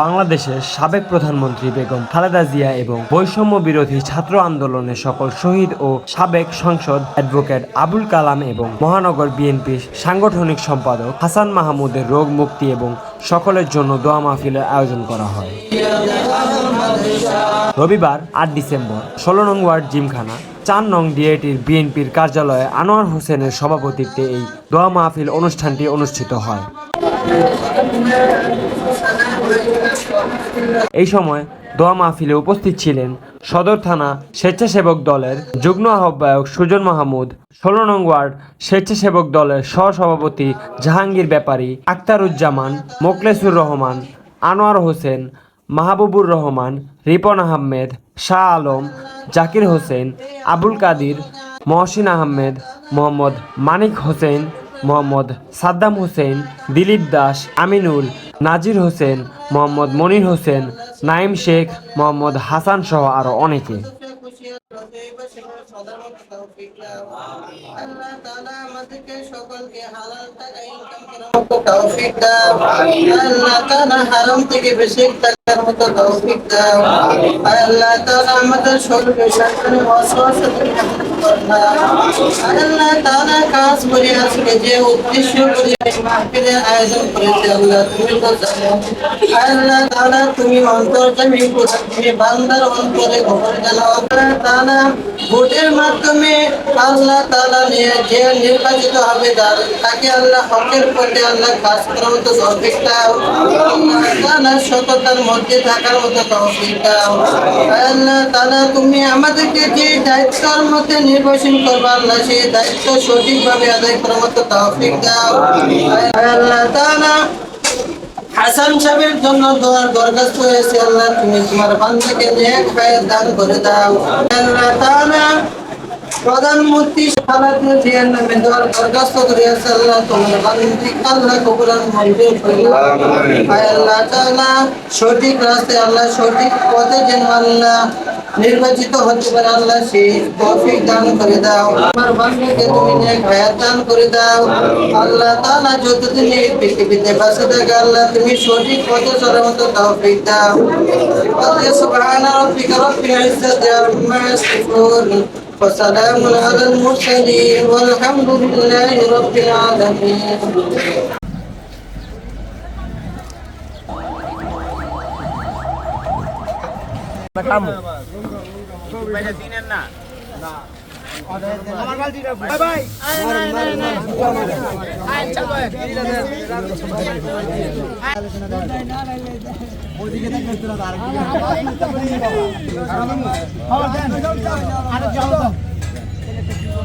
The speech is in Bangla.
বাংলাদেশের সাবেক প্রধানমন্ত্রী বেগম খালেদা জিয়া এবং বৈষম্য বিরোধী ছাত্র আন্দোলনের সকল শহীদ ও সাবেক সংসদ অ্যাডভোকেট আবুল কালাম এবং মহানগর বিএনপির সাংগঠনিক সম্পাদক হাসান মাহমুদের রোগ মুক্তি এবং সকলের জন্য দোয়া মাহফিলের আয়োজন করা হয়। রবিবার আট ডিসেম্বর, ষোলো নং ওয়ার্ড জিমখানা, চার নং ডিএটির বিএনপির কার্যালয়ে আনোয়ার হোসেনের সভাপতিত্বে এই দোয়া মাহফিল অনুষ্ঠানটি অনুষ্ঠিত হয়। এই সময় দোয়া মাহফিলে উপস্থিত ছিলেন সদর থানা স্বেচ্ছাসেবক দলের যুগ্ম আহ্বায়ক সুজন মাহমুদ, ষোলো নং ওয়ার্ড স্বেচ্ছাসেবক দলের সহসভাপতি জাহাঙ্গীর ব্যাপারী, আক্তারুজ্জামান মোকলেসুর রহমান, আনোয়ার হোসেন, মাহবুবুর রহমান, রিপন আহমেদ, শাহ আলম, জাকির হোসেন, আবুল কাদির, মহসিন আহমেদ, মোহাম্মদ মানিক হোসেন মোহাম্মদ সাদ্দাম হোসেন, দিলীপ দাস, আমিনুল, নাজির হোসেন, মোহাম্মদ মনির হোসেন, নাইম শেখ, মোহাম্মদ হাসান সহ আরও অনেকে। যে উদ্দেশ্য আয়োজন করেছে আল্লাহ তুমি আল্লাহ তুমি অন্তর্জামী বান্দার অন্তরে খবর জানো আল্লাহ ভোটের মাধ্যমে আল্লাহ নিয়ে যে নির্বাচিত হবে তাকে আল্লাহ হকের পথে আল্লাহ কাজ করার মতো তৌফিক দাও। আল্লাহ সততার মধ্যে থাকার মতো তৌফিক দাও। আল্লাহ তাআলা তুমি আমাদেরকে যে দায়িত্বের মধ্যে নির্বাচন করবে আল্লাহ সেই দায়িত্ব সঠিকভাবে আদায় করার মতো তৌফিক দাও। আল্লাহ তাআলা হাসান সাহেবের জন্য দোয়ার দরখাস্ত হয়েছে আল্লাহ তুমি তোমার বান্দাকে নেক হায়াত দান করে দাও। আল্লাহ তাআলা প্রধানমন্ত্রী সালাতে জিয়ার নামে দোয়ার দরখাস্ত করিয়াছে আল্লাহ তোমার আল্লাহ কবুলান মঞ্জুর আল্লাহ তাআলা সঠিক রাস্তায় আল্লাহ সঠিক পথে যেন আল্লাহ নির্বাচিত হতে পারে আল্লাহ সেই তৌফিক দান করে দাও আমার বান্দাকে তুমি নেক হায়াত দান করে দাও আল্লাহ তাআলা যতদিন এই পৃথিবীতে বাঁচে থাকে আল্লাহ তুমি সঠিক পথে চলার মতো তৌফিক দাও আল্লাহ সুবহান রাব্বিকা রব্বিল ইজ্জাতি আম্মা ইয়াসিফুন وسلام على المرسلين والحمد لله رب العالمين কাম ভাইটা দিনের না আমার গালটিটা ভাই ভাই আচ্ছা ভাই ওদিকে থেকে তোরা আর আর জল দাও